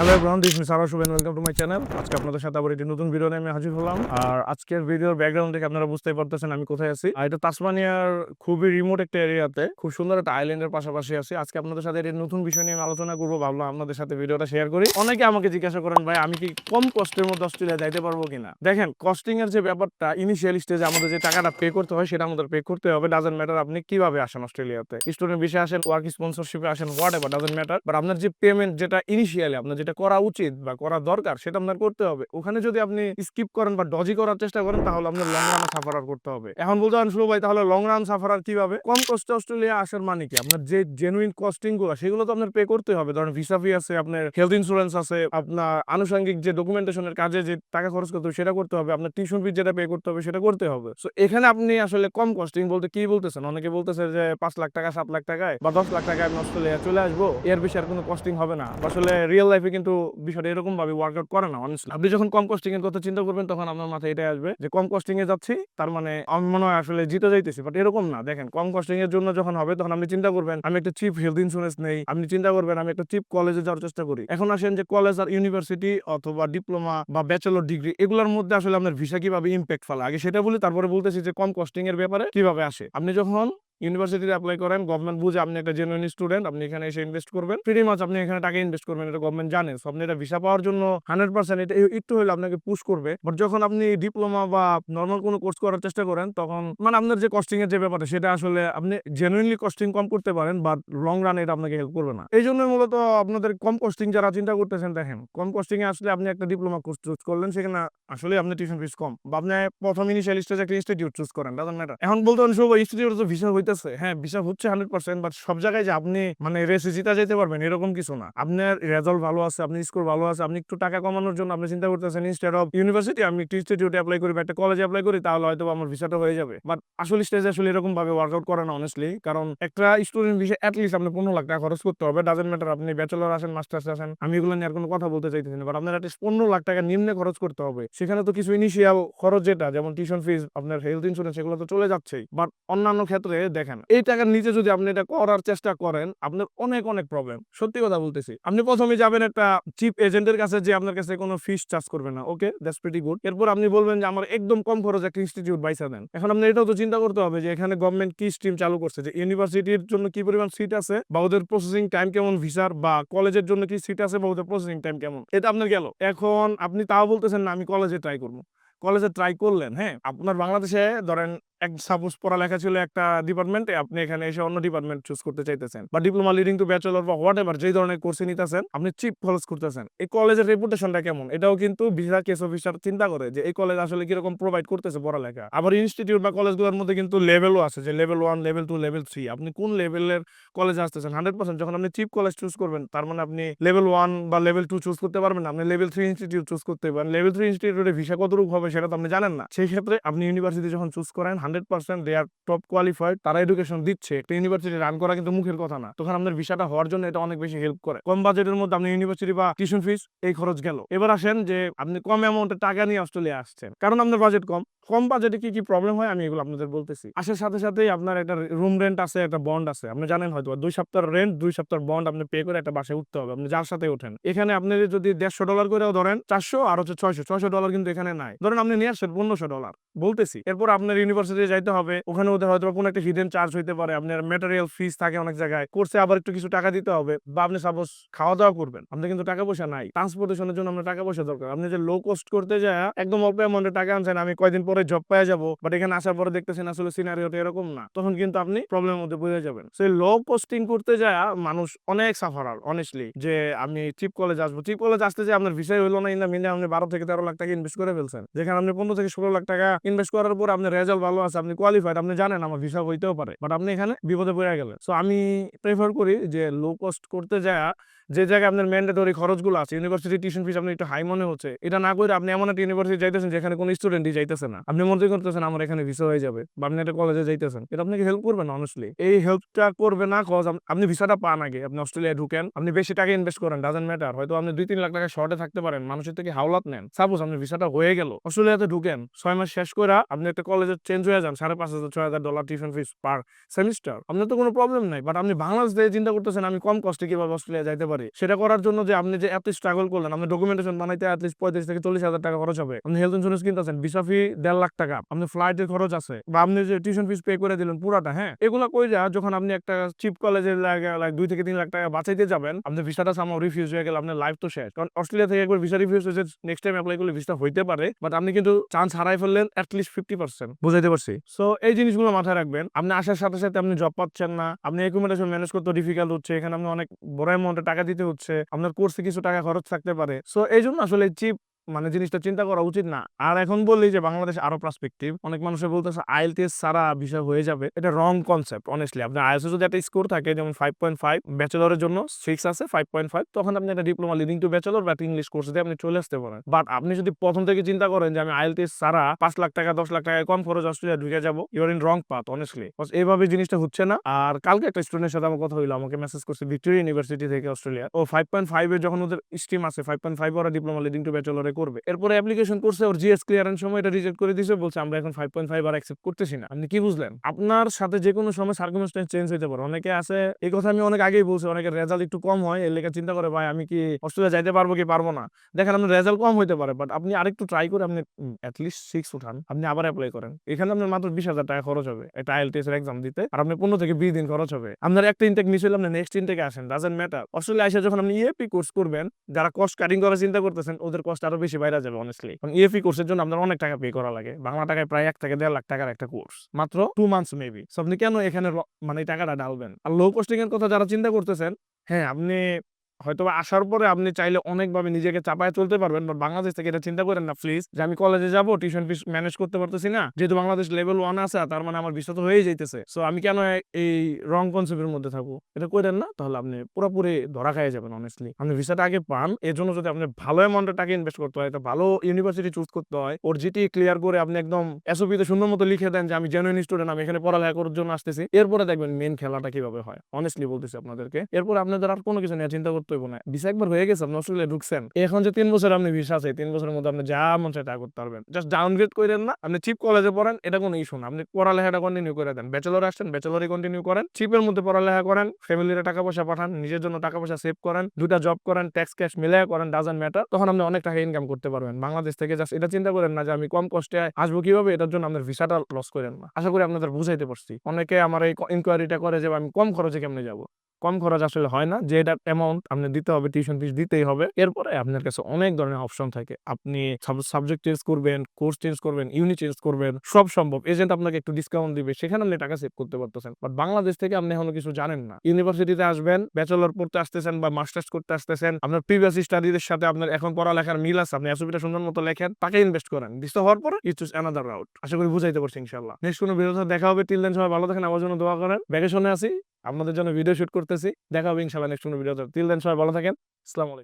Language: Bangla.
Hello everyone this miss Sara Shuven welcome to my channel আজকে আপনাদের সাথে আবার একটি নতুন ভিডিও নিয়ে আমি হাজির হলাম। আর আজকের ভিডিওর ব্যাকগ্রাউন্ড দেখে আপনারা বুঝতেই পারতেছেন আমি কোথায় আছি। আর এটা তাসমানিয়ার খুবই রিমোট একটা এরিয়াতে খুব সুন্দর একটা আইল্যান্ডের পাশাপাশি আছি। আজকে আপনাদের সাথে এর নতুন বিষয় নিয়ে আলোচনা করব। ভাবলাম আপনাদের সাথে ভিডিওটা শেয়ার করি। অনেকে আমাকে জিজ্ঞাসা করেন, ভাই, আমি কি কম কষ্টের মধ্যে অস্ট্রেলিয়া যাইতে পারব কিনা? দেখেন কস্টিং এর যে ব্যাপারটা ইনিশিয়াল স্টেজে আমাদের যে টাকাটা পে করতে হয়, সেটা আমাদের পে করতে হবে। ডাজেন্ট ম্যাটার আপনি কীভাবে আসেন অস্ট্রেলিয়াতে। স্টুডেন্ট বিষয়ে আসেন ওয়ার্ক স্পন্সরশিপে আসেন whatever doesn't matter but আপনার যে পেমেন্ট যেটা ইনিশিয়ালি আপনার, যেটা করা উচিত বা করা দরকার সেটা আপনার করতে হবে। ওখানে যদি আপনি স্কিপ করেন বা ডজি করার চেষ্টা করেন, তাহলে আপনার লং রানে সাফার করতে হবে। এখন বলতে পারেন শুভ ভাই, তাহলে লং রান সাফার কীভাবে? কম কষ্টে অস্ট্রেলিয়া আসার মানে কি? আপনার যে জেনুইন কস্টিংগুলো, সেগুলো তো আপনার পে করতে হবে। ধরেন ভিসা ফি আছে, আপনার হেলথ ইন্স্যুরেন্স আছে, আপনার আনুষঙ্গিক যে ডকুমেন্টেশনের কাজে যে টাকা খরচ করতে হবে, সেটা করতে হবে। আপনার টিউশন ফি যেটা পে করতে হবে, সেটা করতে হবে। সো এখানে আপনি আসলে কম কস্টিং বলতে কি বলতেছেন? অনেকে বলতেছে যে পাঁচ লাখ টাকা, সাত লাখ টাকায় বা দশ লাখ টাকায় আমি অস্ট্রেলিয়া চলে আসব, এর বেশি আর কোনো কস্টিং হবে না। আসলে রিয়েল লাইফে কিন্তু বিষয়টা এরকম ভাবে ওয়ার্কআউট করে না, honestly। আপনি যখন কম কস্টিং এর কথা চিন্তা করবেন, তখন আপনার মাথায় এটাই আসবে যে কম কস্টিং এ যাচ্ছি, তার মানে আমি মনে হয় আসলে জিতে যাইতেছি। বাট এরকম না, দেখেন, কম কস্টিং এর জন্য যখন হবে, তখন আপনি চিন্তা করবেন, আমি একটা চিপ হেলথ ইন্স্যুরেন্স নেই, আপনি চিন্তা করবেন, আমি একটা চিপ কলেজে যাওয়ার চেষ্টা করি। এখন আসেন যে কলেজ আর ইউনিভার্সিটি অথবা ডিপ্লোমা বা ব্যাচেলর ডিগ্রি এগুলোর মধ্যে আসলে আপনার ভিসা কীভাবে ইম্প্যাক্ট ফেলে? আগে সেটা বলি, তারপরে বলতেছি যে কম কস্টিং এর ব্যাপারে কীভাবে আসে? আপনি যখন ইউনিভার্সিটিতে অ্যাপ্লাই করেন গভর্নমেন্ট বুঝে আপনি একটা জেনুইন স্টুডেন্ট আপনি এখানে এসে ইনভেস্ট করবেন। ফ্রি মাছ আপনি এখানে টাকা ইনভেস্ট করবেন, এটা গভর্নমেন্ট জানে। সো আপনি এটা ভিসা পাওয়ার জন্য হান্ড্রেড পার্সেন্ট এটা একটু হলে আপনাকে পুশ করবে। বাট যখন আপনি ডিপ্লোমা বা নর্মাল কোনো কোর্স করার চেষ্টা করেন, তখন মানে আপনার যে কস্টিং এর যে ব্যাপারটা, সেটা আসলে আপনি জেনুইনলি কস্টিং কম করতে পারেন বাট লং রান এটা আপনাকে হেল্প করবে না। এই জন্য মূলত আপনাদের কম কস্টিং যারা চিন্তা করতেছেন, দেখেন, কম কস্টিং এ আসলে আপনি একটা ডিপ্লোমা কোর্স চুজ করলেন, সেখানে আসলে আপনি টিউশন ফিস কম। বা আপনি প্রথম ইনিশিয়াল স্টেজে একটা ইনস্টিটিউট চুজ করেন এখন বলতে শুভ ইনস্টিটিউট ভিসা হইতেছে। হ্যাঁ ভিসা হচ্ছে হান্ড্রেড পার্সেন্ট বাট সব জায়গায় যে আপনি মানে রেসে জিতা যেতে পারবেন, এরকম কিছু না। আপনার রেজাল্ট ভালো আছে আপনি স্কোর ভালো আছে, আপনি একটু টাকা কমানোর জন্য আপনি চিন্তা করতেছেন ইনস্টেড অফ ইউনিভার্সিটি আমি একটু ইনস্টিটিউটে অ্যাপ্লাই করি বা একটা কলেজে অ্যাপ্লাই করি, তাহলে হয়তো আমার ভিসাটা হয়ে যাবে। বাট আসলে স্টেজে আসলে এরকম ভাবে ওয়ার্কআউট করে না অনেস্টলি কারণ একটা স্টুডেন্ট ভিসা অ্যাটলিস্ট আপনি পনেরো লাখ টাকা খরচ করতে হবে ডাজেন্ট ম্যাটার আপনি ব্যাচেলর আসেন মাস্টার্স আসেন, আমি এগুলো নিয়ে আর কোনো কথা বলতে চাইতেছি না বাট আপনার অ্যাটলিস্ট পনেরো লাখ টাকা নিম্নে খরচ করতে হবে। সেখানে তো কিছু ইনিশিয়াল খরচ যেটা, যেমন টিউশন ফিস আপনার হেলথ ইন্স্যুরেন্স এগুলো তো চলে যাচ্ছেই। বাট অন্যান্য ক্ষেত্রে দেখেন, এই টাকার নিচে যদি আপনি এটা করার চেষ্টা করেন, আপনার অনেক অনেক প্রবলেম সত্যি কথা বলতেছি। আপনি প্রথমে যাবেন একটা চিপ এজেন্টের কাছে, যে আপনার কাছে কোনো ফিস চার্জ করবে না ওকে দ্যাটস প্রিটি গুড এরপর আপনি বলবেন যে, আমার একদম কম খরচ একটা ইনস্টিটিউট বাইসা দেন। এখন আপনি এটাও তো চিন্তা করতে হবে যে, এখানে গভর্নমেন্ট কি স্ট্রিম চালু করছে? যে ইউনিভার্সিটির জন্য কি পরিমাণ সিট আছে? বা ওদের প্রসেসিং টাইম কেমন ভিসার বা কলেজের জন্য কি সিট আছে? বা ওদের প্রসেসিং টাইম কেমন? এটা আপনার গেল। এখন আপনি তাও বলতেছেন না, আমি কলেজে ট্রাই করব। কলেজে ট্রাই করলেন হ্যাঁ? আপনার বাংলাদেশে ধরেন এক সাপোজ পড়ালেখা ছিল একটা ডিপার্টমেন্টে আপনি এখানে এসে অন্য ডিপার্টমেন্ট চুজ করতে চাইতেছেন। বা ডিপ্লোমা লিডিং টু ব্যাচেলর বা হোয়াট এভার যেই ধরনের কোর্সে নিতেছেন, আপনি চিপ খরচ করতেছেন। এই কলেজের রেপুটেশনটা কেমন? এটাও কিন্তু ভিসা কেস অফিসার চিন্তা করে যে এই কলেজ আসলে কীরকম প্রোভাইড করতেছে পড়ালেখা। আবার ইনস্টিটিউট বা কলেজগুলোর মধ্যে কিন্তু লেভেলও আছে যে level one level two level three আপনি কোন লেভেলের কলেজে আসতেছেন? হান্ড্রেড পার্সেন্ট যখন আপনি চিপ কলেজ চুজ করবেন, তার মানে আপনি লেভেল ওয়ান বা লেভেল টু চুজ করতে পারবেন আপনি লেভেল থ্রি ইনস্টিটিউট চুজ করতে পারেন। লেভেল থ্রি ইনস্টিটিউটে ভিসা কতটুকু হবে সেটা তো আপনি জানেন না। সেই ক্ষেত্রে আপনি ইউনিভার্সিটি যখন চুজ করেন hundred percent they are top qualified তারা এডুকেশন দিচ্ছে, একটা ইউনিভার্সিটি রান করা কিন্তু মুখের কথা না। তখন আপনার ভিসাটা হওয়ার জন্য এটা অনেক বেশি হেল্প করে। কম বাজেটের মধ্যে আপনি ইউনিভার্সিটি বা টিউশন ফিস এই খরচ গেল। এবার আসেন যে আপনি কম অ্যামাউন্টের টাকা নিয়ে অস্ট্রেলিয়া আসছেন। কারণ আপনার বাজেট কম। কম বাজেটে কি কি প্রবলেম হয়, আমি এগুলো আপনাদের বলতেছি। আসার সাথে সাথেই আপনার একটা রুম রেন্ট আছে, একটা বন্ড আছে। আপনি জানেন হয়তো দুই সপ্তাহ রেন্ট দুই সপ্তাহ বন্ড আপনি পে করে একটা বাসায় উঠতে হবে। আপনি যার সাথে ওঠেন। এখানে আপনি যদি দেড়শো ডলার করেও ধরেন, চারশো আর হচ্ছে ছয়শো ছয়শো ডলার কিন্তু এখানে নাই। ধরেন আপনি নিয়ে আসছেন পনেরোশো ডলার বলতেছি, এরপর আপনার ইউনিভার্সিটি যাইতে হবে। ওখানে ওদের হয়তো কোনো একটা হিডেন চার্জ হইতে পারে। আপনার ম্যাটেরিয়াল ফিস থাকে অনেক জায়গায়। কোর্সে আবার একটু কিছু টাকা দিতে হবে। বা আপনি সাপোজ খাওয়া দাওয়া করবেন। আপনি কিন্তু টাকা পয়সা নাই। ট্রান্সপোর্টেশনের জন্য আপনার টাকা পয়সা দরকার। আপনি যে লো কস্ট করতে যায়, একদম অল্প অ্যামাউন্টে টাকা আনছেন, আমি কয়দিন পরে জব পেয়ে যাব বাট এখানে আসার পরে দেখতেছেন আসলে সিনারিওটা এরকম না। তখন কিন্তু আপনি প্রবলেমের মধ্যে পড়ে যাবেন। সেই লো কস্টিং করতে যায় মানুষ অনেক সাফারার অনেস্টলি যে আমি চিপ কলেজ আসব। চিপ কলেজ আসতে যে আপনার ভিসাই হলো না মিলে আপনি বারো থেকে তেরো লাখ টাকা ইনভেস্ট করে ফেলছেন। যেখানে আপনি পনেরো থেকে ষোলো লাখ টাকা ইনভেস্ট করার পর আপনার রেজাল্ট ভালো আছে, আপনি কোয়ালিফাইড আপনি জানেন আমার ভিসা হইতেও পারে বাট আপনি এখানে বিপদে পড়ে গেলেন। সো আমি প্রেফার করি যে লো কস্ট করতে যায়, যে জায়গায় আপনার ম্যান্ডেটরি খরচগুলো আছে ইউনিভার্সিটি টিউশন ফিস আপনি একটু হাই মনে হচ্ছে, এটা না করে আপনি এমন একটা ইউনিভার্সিটি যাইতেছেন যেখানে কোনো স্টুডেন্টই যাইতেছে না। আপনি মনে করতেছেন, আমার এখানে ভিসা হয়ে যাবে, বা আপনি একটা কলেজে যাইতেছেন এটা আপনাকে হেল্প করবে না অনেস্টলি এই হেল্পটা করবে না কজ আপনি ভিসাটা পান আগে, আপনি অস্ট্রেলিয়ায় ঢুকেন, আপনি বেশি টাকা ইনভেস্ট করেন ডাজেন্ট ম্যাটার হয়তো আপনি দুই তিন লাখ টাকা শর্টে থাকতে পারেন, মানুষের থেকে হাওলাত নেন। সাপোজ আপনি ভিসাটা হয়ে গেল, অস্ট্রেলিয়াতে ঢুকেন, ছয় মাস শেষ করে আপনি একটা কলেজে চেঞ্জ হয়ে যান, সাড়ে পাঁচ হাজার, ছয় হাজার dollar tuition fees per semester আপনার তো কোনো প্রবলেম নাই বাট আপনি বাংলাদেশ থেকে চিন্তা করতেছেন, আমি কম কষ্টে কীভাবে অস্ট্রেলিয়া যাইতে পারি? সেটা করার জন্য যে আপনি যে এত স্ট্রাগল করলেন আপনি ডকুমেন্টেশন বানাইতে অ্যাটলিস্ট পঁয়ত্রিশ থেকে চল্লিশ হাজার টাকা খরচ হবে, আপনি হেলথ ইন্স্যুরেন্স কিনতেছেন ভিসা ফি দেড় লাখ টাকা। আপনি ফ্লাইটের খরচ আছে বা আপনি যে টিউশন ফিস পে করে দিলেন পুরাটা হ্যাঁ? যখন আপনি একটা চিপ দুই থেকে তিন লাখ টাকা বাঁচাইতে যাবেন, আপনি ভিসাটা সামাও রিফিউজ হয়ে আপনার লাইফ তো শেষ। কারণ অস্ট্রেলিয়া থেকে একবার ভিসা রিফিউজ হয়েছে নেক্সট টাইম অ্যাপ্লাই করলে ভিসা হইতে পারে বাট আপনি কিন্তু চান্স হারাই ফেললেন অ্যাটলিস্ট ফিফটি পার্সেন্ট বুঝাইতে পারছি? সো এই জিনিসগুলো মাথায় রাখবেন। আপনি আসার সাথে সাথে আপনি জব পাচ্ছেন না, আপনি একুমেন্টেশন ম্যানেজ করতে ডিফিকাল্ট হচ্ছে, এখানে আপনি অনেক বড় অ্যামাউন্টে টাকা দিতে হচ্ছে, আপনার কোর্সে কিছু টাকা খরচ থাকতে পারে। সো এই জন্য আসলে চিপ মানে জিনিসটা চিন্তা করা উচিত না। আর এখন বললি যে বাংলাদেশ আরও পার্সপেক্টিভ অনেক মানুষে বলতেছে আইএলটিএস সারা বিষয় হয়ে যাবে। এটা রং কনসেপ্ট অনেস্টলি আপনার আইএলস যদি একটা স্কোর থাকে, যেমন ফাইভ পয়েন্ট ফাইভ ব্যাচেলরের জন্য সিক্স আছে ফাইভ পয়েন্ট ফাইভ তখন আপনি একটা ডিপ্লোমা লিডিং টু ব্যাচেলর বা ইংলিশ কোর্স দিয়ে আপনি চলে আসতে পারেন। বাট আপনি যদি প্রথম থেকে চিন্তা করেন যে আমি আইএলটিএস সারা পাঁচ লাখ টাকা, দশ লাখ টাকা কম খরচ অস্ট্রেলিয়া ঢুকে যাব you're in wrong path honestly এইভাবে জিনিসটা হচ্ছে না। আর কালকে একটা স্টুডেন্টের সাথে আমার কথা হইল, আমাকে মেসেজ করছে ভিক্টোরিয়া ইউনিভার্সিটি থেকে অস্ট্রেলিয়া ও ফাইভ পয়েন্ট ফাইভে যখন ওদের স্ট্রিম আছে ফাইভ পয়েন্ট ফাইভ ওরা ডিপ্লোমা লিডিং টু ব্যাচেলরে করবে? এরপরে অ্যাপ্লিকেশন করছে, ওর জিএস ক্লিয়ারেন্স সময় এটা রিজেক্ট করে দিছে, বলছে, আমরা এখন ফাইভ পয়েন্ট ফাইভ আর অ্যাকসেপ্ট করতেছি না। আপনি কি বুঝলেন? আপনার সাথে যে কোনো সময় সার্কুমেন্সটেন্স চেঞ্জ হতে পারে। অনেকে আছে এই কথা আমি অনেক আগেই বলছি, অনেকের রেজাল্ট একটু কম হয়, এর লেগে চিন্তা করে, ভাই, আমি কি অস্ট্রেলিয়া যাইতে পারব কি পারব না? দেখেন, আপনার রেজাল্ট কম হতে পারে বাট আপনি আরেকটু ট্রাই করে আপনি অ্যাটলিস্ট সিক্স উঠান, আপনি আবার অ্যাপ্লাই করেন। এখানে আপনার মাত্র বিশ হাজার টাকা খরচ হবে, একটা আইএলটিএস এর এক্সাম দিতে, আর আপনি পনেরো থেকে বিশ দিন খরচ হবে। আপনার একটা ইনটেক মিস হলে আপনি নেক্সট ইনটেকে আসেন ডাজেন্ট ম্যাটার অস্ট্রেলিয়া এসে যখন আপনি ইএপি কোর্স করবেন, যারা কস্ট কাটিং করার চিন্তা করতেছেন, ওদের কস্ট আরও বেশি বাইরে যাবে অনেস্টলি কারণ ইএপি কোর্সের জন্য আপনার অনেক টাকা পে করা লাগে। বাংলা টাকায় প্রায় এক থেকে দেড় লাখ টাকার একটা কোর্স মাত্র টু মান্থস মেবি আপনি কেন এখানে মানে টাকাটা ডালবেন আর লো কোস্টিং এর কথা যারা চিন্তা করতেছেন হ্যাঁ আপনি হয়তো আসার পরে আপনি চাইলে অনেকভাবে নিজেকে চাপায় চলতে পারবেন বাট বাংলাদেশ থেকে এটা চিন্তা করেন না প্লিজ যে আমি কলেজে যাব টিউশন ফিস ম্যানেজ করতে পারতেছি না, যেহেতু বাংলাদেশ লেভেল ওয়ান আছে তার মানে আমার বিষয় তো হয়েই যাইতেছে। সো আমি কেন এই রং কনসেপ্টের মধ্যে থাকব? এটা করেন না, তাহলে আপনি পুরোপুরি ধরা খাইয়ে যাবেন অনেস্টলি আপনি ভিসাটা আগে পান, এর জন্য যদি আপনি ভালো অ্যামাউন্টের টাকা ইনভেস্ট করতে হয়, একটা ভালো ইউনিভার্সিটি চুজ করতে হয়, ওর জিটি ক্লিয়ার করে আপনি একদম এসওপিতে সুন্দর মতো লিখে দেন যে আমি জেনুইন স্টুডেন্ট আমি এখানে পড়ালেখা করার জন্য আসতেছি। এরপরে দেখবেন মেন খেলাটা কীভাবে হয় অনেস্টলি বলতেছি আপনাদেরকে। এরপরে আপনাদের আর কোনো কিছু নিয়ে চিন্তা করতে হইব না। ভিসা একবার হয়ে গেছে, আপনি অস্ট্রেলিয়া ঢুকছেন। এখন যে তিন বছর আপনি ভিসা আছে তিন বছরের মধ্যে আপনি যা মন চায় তা করতে পারবেন। জাস্ট ডাউনগ্রেড করেন না, আপনি চিপ কলেজে পড়েন, এটা কোনো ইস্যু না। আপনি পড়ালেখাটা কন্টিনিউ করে দেন। ব্যাচেলর আসছেন ব্যাচেলরই কন্টিনিউ করেন। চিপের মধ্যে পড়ালেখা করেন ফ্যামিলির টাকা পয়সা পাঠান, নিজের জন্য টাকা পয়সা সেভ করেন দুটা জব করেন ট্যাক্স ক্যাশ মিলে করেন ডাজেন্ট ম্যাটার তখন আপনি অনেক টাকা ইনকাম করতে পারবেন। বাংলাদেশ থেকে জাস্ট এটা চিন্তা করেন না যে আমি কম কষ্টে আসব কীভাবে, এটার জন্য আপনার ভিসাটা লস করেন না। আশা করি আপনাদের বুঝাইতে পারছি। অনেকে আমার এই ইনকোয়ারিটা করে যে আমি কম খরচে কেমনে যাব? কম খরচ আসলে হয় না। যে এটা অ্যামাউন্ট আপনি দিতে হবে টিউশন ফিস দিতেই হবে। এরপরে আপনার কাছে অনেক ধরনের অপশন থাকে। আপনি সাবজেক্ট চেঞ্জ করবেন কোর্স চেঞ্জ করবেন ইউনিট চেঞ্জ করবেন, সব সম্ভব। এজেন্ট আপনাকে একটু ডিসকাউন্ট দিবে, সেখানে আপনি টাকা সেভ করতে পারতেছেন। বাট বাংলাদেশ থেকে আপনি এখনও কিছু জানেন না। ইউনিভার্সিটিতে আসবেন ব্যাচেলর পড়তে আসতেছেন বা মাস্টার্স করতে আসতেছেন, আপনার প্রিভিয়াস স্টাডিজের সাথে আপনার এখন পড়ালেখার মিল আছে। আপনি এসওপিটা সুন্দর মতো লেখেন, তাকে ইনভেস্ট করেন। দিস হওয়ার পরে চুজ অ্যানাদার রাউট আশা করি বুঝাইতে পারছি ইনশাল্লাহ নেক্সট কোনো ভিডিওতে দেখা হবে। তিল দিন সবাই ভালো থাকেন, আমার জন্য দোয়া করেন। ভ্যাকেশনে আছি আপনাদের জন্য ভিডিও শুট করতেছি। দেখা হবে ইনশাল্লাহ নেক্সট কোনো ভিডিওতে তিল দেন সবাই ভালো থাকেন। আসসালামু আলাইকুম।